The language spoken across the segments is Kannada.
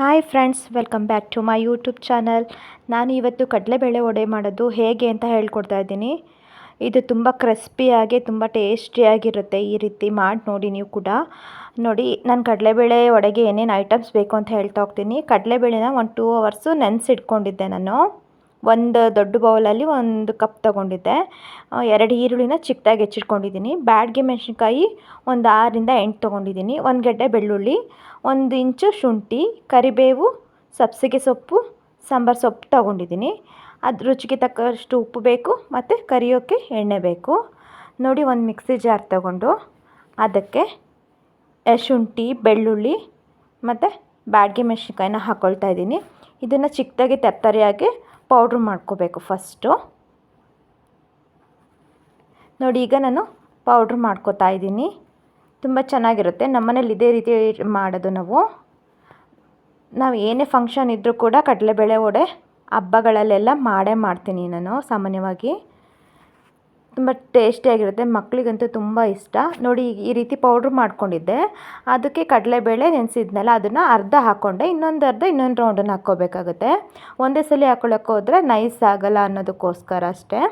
Hi friends welcome back to my YouTube channel ನಾನು ಇವತ್ತು ಕಡಲೆಬೇಳೆ ವಡೆ ಮಾಡೋದು ಹೇಗೆ ಅಂತ ಹೇಳ್ಕೊಡ್ತಾ ಇದ್ದೀನಿ. ಇದು ತುಂಬ ಕ್ರಿಸ್ಪಿಯಾಗಿ ತುಂಬ ಟೇಸ್ಟಿಯಾಗಿರುತ್ತೆ ಈ ರೀತಿ ಮಾಡಿ ನೋಡಿ ನೀವು ಕೂಡ. ನೋಡಿ, ನಾನು ಕಡಲೆಬೇಳೆ ವಡೆಗೆ ಏನೇನು ಐಟಮ್ಸ್ ಬೇಕು ಅಂತ ಹೇಳ್ತಾ ಹೋಗ್ತೀನಿ. ಕಡಲೆಬೇಳೆನ ಒಂದು ಟೂ ಅವರ್ಸು ನೆನೆಸಿಟ್ಕೊಂಡಿದ್ದೆ ನಾನು. ಒಂದು ದೊಡ್ಡ ಬೌಲಲ್ಲಿ ಒಂದು ಕಪ್ ತಗೊಂಡಿದ್ದೆ. ಎರಡು ಈರುಳ್ಳಿನ ಚಿಕ್ಕದಾಗಿ ಹೆಚ್ಚಿಟ್ಕೊಂಡಿದ್ದೀನಿ. ಬ್ಯಾಡ್ಗೆ ಮೆಣಸಿನ್ಕಾಯಿ ಒಂದು ಆರರಿಂದ ಎಂಟು ತೊಗೊಂಡಿದ್ದೀನಿ. ಒಂದು ಗೆಡ್ಡೆ ಬೆಳ್ಳುಳ್ಳಿ, ಒಂದು ಇಂಚು ಶುಂಠಿ, ಕರಿಬೇವು, ಸಬ್ಸಿಗೆ ಸೊಪ್ಪು, ಸಾಂಬಾರು ಸೊಪ್ಪು ತೊಗೊಂಡಿದ್ದೀನಿ. ಅದು ರುಚಿಗೆ ತಕ್ಕಷ್ಟು ಉಪ್ಪು ಬೇಕು ಮತ್ತು ಕರಿಯೋಕ್ಕೆ ಎಣ್ಣೆ ಬೇಕು. ನೋಡಿ ಒಂದು ಮಿಕ್ಸಿ ಜಾರ್ ತಗೊಂಡು ಅದಕ್ಕೆ ಶುಂಠಿ, ಬೆಳ್ಳುಳ್ಳಿ ಮತ್ತು ಬ್ಯಾಡ್ಗೆ ಮೆಣಸಿನ್ಕಾಯಿನ ಹಾಕ್ಕೊಳ್ತಾ ಇದ್ದೀನಿ. ಇದನ್ನು ಚಿಕ್ಕದಾಗಿ ತರ್ತರಿಯಾಗಿ ಪೌಡ್ರ್ ಮಾಡ್ಕೋಬೇಕು ಫಸ್ಟು ನೋಡಿ, ಈಗ ನಾನು ಪೌಡ್ರ್ ಮಾಡ್ಕೋತಾ ಇದ್ದೀನಿ. ತುಂಬ ಚೆನ್ನಾಗಿರುತ್ತೆ. ನಮ್ಮನೇಲಿ ಇದೇ ರೀತಿ ಮಾಡೋದು ನಾವು. ನಾವು ಏನೇ ಫಂಕ್ಷನ್ ಇದ್ದರೂ ಕೂಡ ಕಡಲೆಬೇಳೆ ವಡೆ ಹಬ್ಬಗಳಲ್ಲೆಲ್ಲ ಮಾಡೇ ಮಾಡ್ತೀನಿ ನಾನು ಸಾಮಾನ್ಯವಾಗಿ. ತುಂಬ ಟೇಸ್ಟಿಯಾಗಿರುತ್ತೆ ಮಕ್ಕಳಿಗಂತೂ ತುಂಬ ಇಷ್ಟ. ನೋಡಿ, ಈ ರೀತಿ ಪೌಡ್ರ್ ಮಾಡ್ಕೊಂಡಿದ್ದೆ. ಅದಕ್ಕೆ ಕಡಲೆಬೇಳೆ ನೆನೆಸಿದ್ನಲ್ಲ, ಅದನ್ನು ಅರ್ಧ ಹಾಕ್ಕೊಂಡೆ ಇನ್ನೊಂದು ಅರ್ಧ, ಇನ್ನೊಂದು ರೌಂಡನ್ನು ಹಾಕ್ಕೋಬೇಕಾಗುತ್ತೆ. ಒಂದೇ ಸಲ ಹಾಕ್ಕೊಳ್ಳೋಕೆ ಹೋದರೆ ನೈಸ್ ಆಗಲ್ಲ ಅನ್ನೋದಕ್ಕೋಸ್ಕರ ಅಷ್ಟೇ.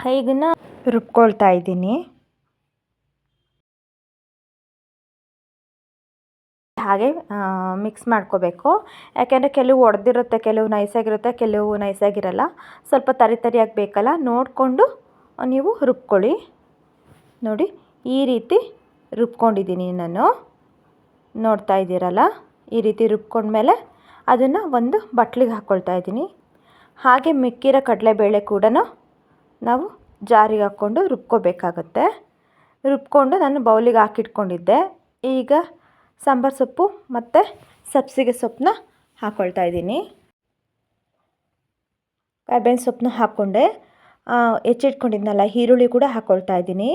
ಈಗನ್ನ ರುಬ್ಕೊಳ್ತಾ ಇದ್ದೀನಿ. ಹಾಗೆ ಮಿಕ್ಸ್ ಮಾಡ್ಕೋಬೇಕು. ಯಾಕೆಂದರೆ ಕೆಲವು ಒಡೆದಿರುತ್ತೆ, ಕೆಲವು ನೈಸಾಗಿರುತ್ತೆ ಕೆಲವು ನೈಸಾಗಿರಲ್ಲ ಸ್ವಲ್ಪ ತರಿ ತರಿಯಾಗಿ ಬೇಕಲ್ಲ, ನೋಡಿಕೊಂಡು ನೀವು ರುಬ್ಕೊಳ್ಳಿ. ನೋಡಿ, ಈ ರೀತಿ ರುಬ್ಕೊಂಡಿದ್ದೀನಿ ನಾನು. ನೋಡ್ತಾ ಇದ್ದೀರಲ್ಲ? ಈ ರೀತಿ ರುಬ್ಕೊಂಡ್ಮೇಲೆ ಅದನ್ನು ಒಂದು ಬಟ್ಲಿಗೆ ಹಾಕ್ಕೊಳ್ತಾ ಇದ್ದೀನಿ. ಹಾಗೆ ಮಿಕ್ಕಿರೋ ಕಡಲೆಬೇಳೆ ಕೂಡ ನಾವು ಜಾರಿಗೆ ಹಾಕ್ಕೊಂಡು ರುಬ್ಕೋಬೇಕಾಗತ್ತೆ. ರುಬ್ಕೊಂಡು ನಾನು ಬೌಲಿಗೆ ಹಾಕಿಟ್ಕೊಂಡಿದ್ದೆ. ಈಗ ಸಾಂಬಾರು ಸೊಪ್ಪು ಮತ್ತು ಸಬ್ಸಿಗೆ ಸೊಪ್ಪನ್ನ ಹಾಕ್ಕೊಳ್ತಾ ಇದ್ದೀನಿ. ಕರ್ಬೇವಿನ ಸೊಪ್ಪನ್ನ ಹಾಕ್ಕೊಂಡೆ. ಹೆಚ್ಚಿಟ್ಕೊಂಡಿದ್ನಲ್ಲ ಈರುಳ್ಳಿ ಕೂಡ ಹಾಕ್ಕೊಳ್ತಾ ಇದ್ದೀನಿ.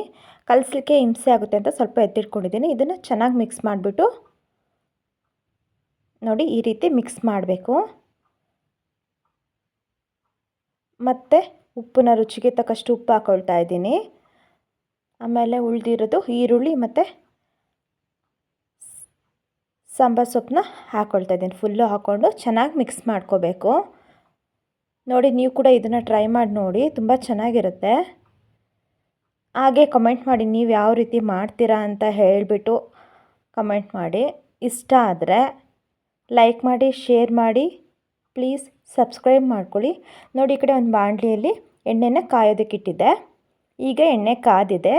ಕಲಸಲಿಕ್ಕೆ ಹಿಂಸೆ ಆಗುತ್ತೆ ಅಂತ ಸ್ವಲ್ಪ ಎತ್ತಿಟ್ಕೊಂಡಿದ್ದೀನಿ. ಇದನ್ನು ಚೆನ್ನಾಗಿ ಮಿಕ್ಸ್ ಮಾಡಿಬಿಟ್ಟು ನೋಡಿ ಈ ರೀತಿ ಮಿಕ್ಸ್ ಮಾಡಬೇಕು. ಮತ್ತು ಉಪ್ಪನ್ನ ರುಚಿಗೆ ತಕ್ಕಷ್ಟು ಉಪ್ಪು ಹಾಕ್ಕೊಳ್ತಾ ಇದ್ದೀನಿ. ಆಮೇಲೆ ಉಳಿದಿರೋದು ಈರುಳ್ಳಿ ಮತ್ತು ಸಾಂಬಾರು ಸೊಪ್ಪನ್ನ ಹಾಕ್ಕೊಳ್ತಾ ಇದ್ದೀನಿ. ಫುಲ್ಲು ಹಾಕ್ಕೊಂಡು ಚೆನ್ನಾಗಿ ಮಿಕ್ಸ್ ಮಾಡ್ಕೋಬೇಕು. ನೋಡಿ, ನೀವು ಕೂಡ ಇದನ್ನು ಟ್ರೈ ಮಾಡಿ ನೋಡಿ, ತುಂಬ ಚೆನ್ನಾಗಿರುತ್ತೆ. ಹಾಗೆ ಕಮೆಂಟ್ ಮಾಡಿ, ನೀವು ಯಾವ ರೀತಿ ಮಾಡ್ತೀರಾ ಅಂತ ಹೇಳಿಬಿಟ್ಟು ಕಮೆಂಟ್ ಮಾಡಿ. ಇಷ್ಟ ಆದರೆ ಲೈಕ್ ಮಾಡಿ ಶೇರ್ ಮಾಡಿ ಪ್ಲೀಸ್ ಸಬ್ಸ್ಕ್ರೈಬ್ ಮಾಡ್ಕೊಳ್ಳಿ. ನೋಡಿ, ಈ ಕಡೆ ಒಂದು ಬಾಣಲಿಯಲ್ಲಿ ಎಣ್ಣೆನ ಕಾಯೋದಕ್ಕಿಟ್ಟಿದ್ದೆ ಈಗ ಎಣ್ಣೆ ಕಾದಿದೆ.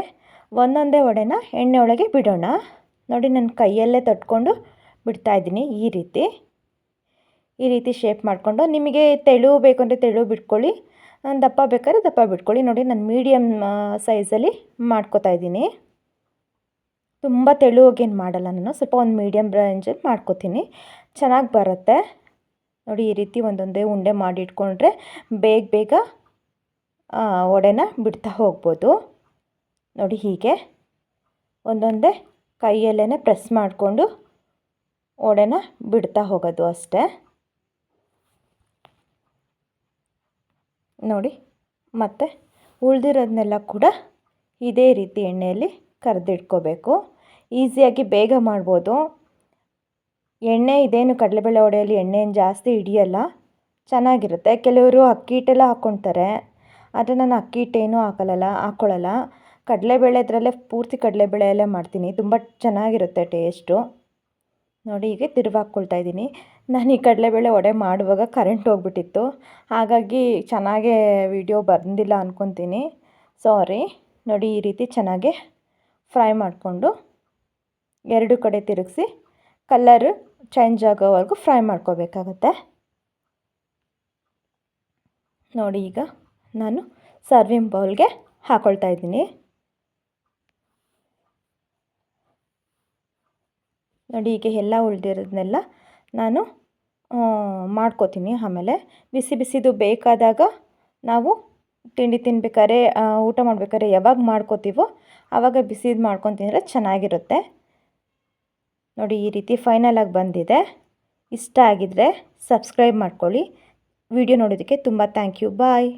ಒಂದೊಂದೇ ವಡೆನ ಎಣ್ಣೆ ಒಳಗೆ ಬಿಡೋಣ. ನೋಡಿ ನನ್ನ ಕೈಯಲ್ಲೇ ತಟ್ಕೊಂಡು ಬಿಡ್ತಾಯಿದ್ದೀನಿ ಈ ರೀತಿ. ಈ ರೀತಿ ಶೇಪ್ ಮಾಡಿಕೊಂಡು ನಿಮಗೆ ತೆಳು ಬೇಕು ಅಂದರೆ ತೆಳು ಬಿಟ್ಕೊಳ್ಳಿ. ದಪ್ಪ ಬೇಕಾದ್ರೆ ದಪ್ಪ ಬಿಟ್ಕೊಳ್ಳಿ. ನೋಡಿ, ನಾನು ಮೀಡಿಯಮ್ ಸೈಜಲ್ಲಿ ಮಾಡ್ಕೋತಾ ಇದ್ದೀನಿ. ತುಂಬ ತೆಳುವಾಗೇನು ಮಾಡಲ್ಲ ನಾನು. ಸ್ವಲ್ಪ ಒಂದು ಮೀಡಿಯಮ್ ರೇಂಜಲ್ಲಿ ಮಾಡ್ಕೋತೀನಿ. ಚೆನ್ನಾಗಿ ಬರುತ್ತೆ. ನೋಡಿ, ಈ ರೀತಿ ಒಂದೊಂದೇ ಉಂಡೆ ಮಾಡಿ ಇಟ್ಕೊಂಡ್ರೆ ಬೇಗ ಬೇಗ ಒಡೆನ ಬಿಡ್ತಾ ಹೋಗ್ಬೋದು. ನೋಡಿ, ಹೀಗೆ ಒಂದೊಂದೇ ಕೈಯಲ್ಲೇ ಪ್ರೆಸ್ ಮಾಡಿಕೊಂಡು ಒಡೆನ ಬಿಡ್ತಾ ಹೋಗೋದು ಅಷ್ಟೇ. ನೋಡಿ, ಮತ್ತು ಉಳಿದಿರೋದನ್ನೆಲ್ಲ ಕೂಡ ಇದೇ ರೀತಿ ಎಣ್ಣೆಯಲ್ಲಿ ಕರೆದಿಟ್ಕೋಬೇಕು. ಈಸಿಯಾಗಿ ಬೇಗ ಮಾಡ್ಬೋದು. ಎಣ್ಣೆ, ಇದೇನು ಕಡಲೆಬೇಳೆ ಒಡೆಯಲ್ಲಿ ಎಣ್ಣೆ ಏನು ಜಾಸ್ತಿ ಹಿಡಿಯಲ್ಲ, ಚೆನ್ನಾಗಿರುತ್ತೆ. ಕೆಲವರು ಅಕ್ಕಿ ಹಿಟ್ಟೆಲ್ಲ ಹಾಕ್ಕೊತಾರೆ. ಆದರೆ ನಾನು ಅಕ್ಕಿ ಹಿಟ್ಟೇನೂ ಹಾಕಲ್ಲ ಹಾಕ್ಕೊಳ್ಳಲ್ಲ ಕಡಲೆಬೇಳೆ ಇದರಲ್ಲೇ ಪೂರ್ತಿ ಕಡಲೆಬೇಳೆಯಲ್ಲೇ ಮಾಡ್ತೀನಿ. ತುಂಬ ಚೆನ್ನಾಗಿರುತ್ತೆ ಟೇಸ್ಟು. ನೋಡಿ, ಹೀಗೆ ತಿರುವಾಕ್ಕೊಳ್ತಾ ಇದ್ದೀನಿ. ನಾನು ಈ ಕಡಲೆಬೇಳೆ ವಡೆ ಮಾಡುವಾಗ ಕರೆಂಟ್ ಹೋಗ್ಬಿಟ್ಟಿತ್ತು. ಹಾಗಾಗಿ ಚೆನ್ನಾಗೇ ವಿಡಿಯೋ ಬಂದಿಲ್ಲ ಅಂದ್ಕೊತೀನಿ ಸಾರಿ ನೋಡಿ, ಈ ರೀತಿ ಚೆನ್ನಾಗಿ ಫ್ರೈ ಮಾಡಿಕೊಂಡು ಎರಡು ಕಡೆ ತಿರುಗಿಸಿ ಕಲ್ಲರು ಚೇಂಜ್ ಆಗೋವರೆಗೂ ಫ್ರೈ ಮಾಡ್ಕೋಬೇಕಾಗತ್ತೆ. ನೋಡಿ, ಈಗ ನಾನು ಸರ್ವಿಂಗ್ ಬೌಲ್ಗೆ ಹಾಕ್ಕೊಳ್ತಾ ಇದ್ದೀನಿ. ನೋಡಿ, ಈಗ ಎಲ್ಲ ಉಳಿದಿರೋದನ್ನೆಲ್ಲ ನಾನು ಮಾಡ್ಕೋತೀನಿ. ಆಮೇಲೆ ಬಿಸಿ ಬಿಸಿದು ಬೇಕಾದಾಗ ನಾವು ತಿಂಡಿ ತಿನ್ಬೇಕಾದ್ರೆ ಊಟ ಮಾಡ್ಬೇಕಾದ್ರೆ ಯಾವಾಗ ಮಾಡ್ಕೋತೀವೋ ಆವಾಗ ಬಿಸಿದು ಮಾಡ್ಕೊಂಡು ತಿಂದರೆ ಚೆನ್ನಾಗಿರುತ್ತೆ. ನೋಡಿ, ಈ ರೀತಿ ಫೈನಲಾಗಿ ಬಂದಿದೆ. ಇಷ್ಟ ಆಗಿದ್ದರೆ ಸಬ್ಸ್ಕ್ರೈಬ್ ಮಾಡ್ಕೊಳ್ಳಿ. ವಿಡಿಯೋ ನೋಡೋದಕ್ಕೆ ತುಂಬ ಥ್ಯಾಂಕ್ ಯು ಬಾಯ್